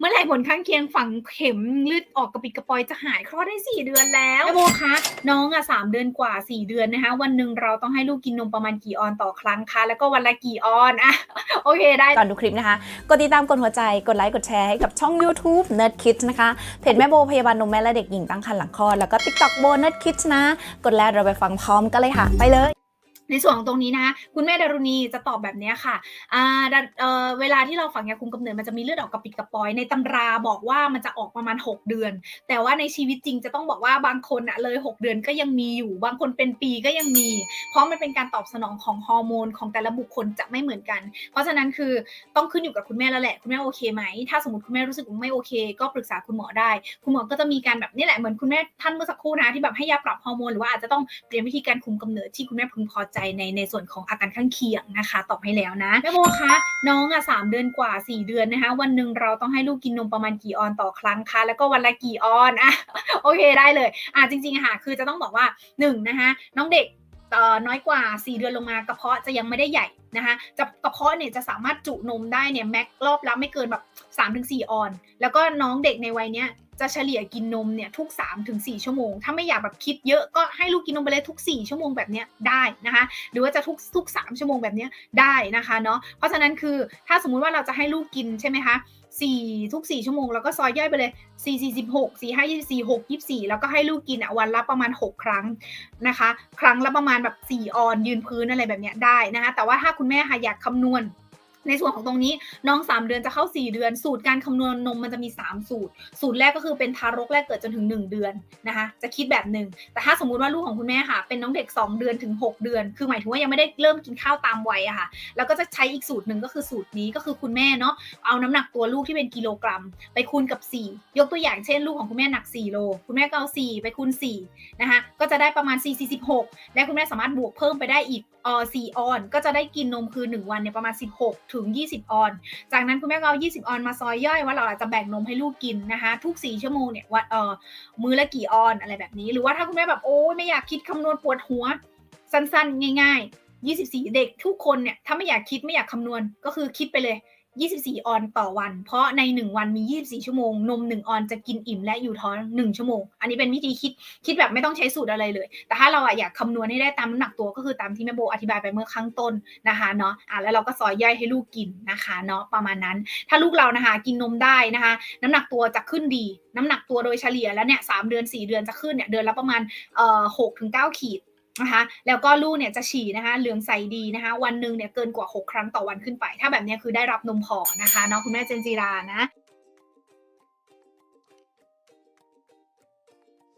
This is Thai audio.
เมื่อไหร่ผลข้างเคียงฝังเข็มเลือดออกกระปิดกระปอยจะหายคลอดได้สี่เดือนแล้วแม่โบคะน้องอะสามเดือนกว่าสี่เดือนนะคะ วันหนึ่งเราต้องให้ลูกกินนมประมาณกี่ออนต่อครั้งคะแล้วก็วันละกี่ออนอะโอเคได้ก่อนดูคลิปนะคะกดติดตามกดหัวใจกดไลค์กดแชร์ให้กับช่อง YouTube Nerd Kids นะคะเพจแม่โบพยาบาลนมแม่และเด็กหญิงตั้งครรภ์หลังคลอดแล้วก็ TikTok โบ Nerd Kids นะ กดแล้วเราไปฟังพร้อมกันเลยค่ะ ไปเลย ในส่วนของตรงนี้นะคุณแม่ดารุณีจะตอบแบบนี้ค่ะอ่าเอ่อเวลาที่เราฝังยาคุมกำเนิดมันจะมีเลือดออกกระปิดกระปอย ในตำราบอกว่ามันจะออกประมาณ 6 เดือน แต่ว่าในชีวิตจริงจะต้องบอกว่าบางคนอะเลย 6 เดือนก็ยังมีอยู่ บางคนเป็นปีก็ยังมี เพราะมันเป็นการตอบสนองของฮอร์โมนของแต่ละบุคคลจะไม่เหมือนกัน เพราะฉะนั้นคือต้องขึ้นอยู่กับคุณแม่แล้วแหละคุณแม่โอเคไหมถ้าสมมติคุณแม่รู้สึกว่าไม่โอเค ก็ปรึกษาคุณหมอได้ คุณหมอก็จะมีการแบบนี่แหละเหมือนคุณแม่ท่านเมื่อสักครู่นะที่แบบให้ยาปรับฮอร์โมนหรือว่าอาจจะต้องเปลี่ยนวิธีการคุมกำเนิดที่คุณแม่พึงพอใจในในส่วนของอาการข้างเคียงนะคะ ตอบให้แล้วนะแม่โบคะน้องอะสามเดือนกว่าสี่เดือนนะคะ วันหนึ่งเราต้องให้ลูกกินนมประมาณกี่ออนต่อครั้งคะแล้วก็วันละกี่ออนอะโอเคได้เลยอะจริงๆอะค่ะคือจะต้องบอกว่าหนึ่งนะคะน้องเด็กเอ่อน้อยกว่า 4 เดือนลงมากระเพาะจะยังไม่ได้ใหญ่นะคะจะกระเพาะเนี่ยจะสามารถจุนมได้เนี่ยแม็กรอบละไม่เกินแบบ3-4ออน แล้วก็น้องเด็กในวัยเนี้ย จะเฉลี่ยกินนมเนี่ยทุก 3-4 ชั่วโมง ถ้าไม่อยากแบบคิดเยอะก็ให้ลูกกินนมไปเลยทุก 4 ชั่วโมงแบบเนี้ยได้นะคะ หรือว่าจะทุกทุก 3 ชั่วโมงแบบเนี้ยได้นะคะเนาะ เพราะฉะนั้นคือถ้าสมมุติว่าเราจะให้ลูกกินใช่ไหมคะสี่ทุก4ชั่วโมง แล้วก็ซอยย่อยไปเลย4 4 6 4 5 24 6 24แล้วก็ให้ลูกกินอะวันละประมาณ6ครั้งนะคะ ครั้งละประมาณแบบ4ออนยืนพื้นอะไรแบบเนี้ยได้นะคะแต่ว่าถ้าคุณแม่ค่ะอยากคำนวณ ในส่วนของตรงนี้น้อง 3 เดือนจะเข้า 4 เดือน สูตรการคำนวณนมมันจะมี 3 สูตร สูตรแรกก็คือเป็นทารกแรกเกิดจนถึง 1 เดือนนะคะจะคิดแบบหนึ่ง แต่ถ้าสมมุติว่าลูกของคุณแม่ค่ะ เป็นน้องเด็ก 2 เดือนถึง 6 เดือน คือหมายถึงว่ายังไม่ได้เริ่มกินข้าวตามวัยอะค่ะ แล้วก็จะใช้อีกสูตรหนึ่งก็คือสูตรนี้ก็คือคุณแม่เนาะเอาน้ำหนักตัวลูกที่เป็นกิโลกรัม ไปคูณกับ 4 ยกตัวอย่างเช่น ลูกของคุณแม่หนัก 4 โล คุณแม่ก็เอา 4 ไปคูณ4นะคะก็จะได้ประมาณ 4 46 และคุณแม่สามารถบวกเพิ่มไปได้อีกออ4ออน ก็จะได้กินนมคือ 1 วันเนี่ยประมาณ 16ถึึง 20 ออน จากนั้นคุณแม่ก็เอา 20 ออนมาซอยย่อยว่าเราอาจจะแบ่งนมให้ลูกกินนะคะทุก 4 ชั่วโมงเนี่ยวัดเออมื้อละกี่ออนอะไรแบบนี้ หรือว่าถ้าคุณแม่แบบโอ้ยไม่อยากคิดคำนวณปวดหัว สั้นๆ ง่าย ๆ 24 เด็กทุกคนเนี่ยถ้าไม่อยากคิดไม่อยากคำนวณก็คือคิดไปเลย 24 ออนต่อวัน เพราะใน 1 วันมี 24 ชั่วโมง นม 1 ออนจะกินอิ่มและอยู่ท้อง 1 ชั่วโมง อันนี้เป็นวิธีคิดคิดแบบไม่ต้องใช้สูตรอะไรเลย แต่ถ้าเราอะอยากคำนวณให้ได้ตามน้ำหนักตัวก็คือตามที่แม่โบอธิบายไปเมื่อข้างต้นนะคะเนาะอะแล้วเราก็ซอยย่อยให้ลูกกินนะคะเนาะประมาณนั้น ถ้าลูกเรานะคะกินนมได้นะคะ น้ำหนักตัวจะขึ้นดี น้ำหนักตัวโดยเฉลี่ยแล้วเนี่ยสามเดือน 4 เดือนจะขึ้นเนี่ยเดือนละประมาณเอ่อหกถึงเก้าขีด นะคะแล้วก็ลูกเนี่ยจะฉี่นะคะเหลืองใสดีนะคะวันหนึ่งเนี่ยเกินกว่า 6 ครั้งต่อวันขึ้นไป ถ้าแบบนี้คือได้รับนมพอนะคะเนาะคุณแม่เจนจีรานะ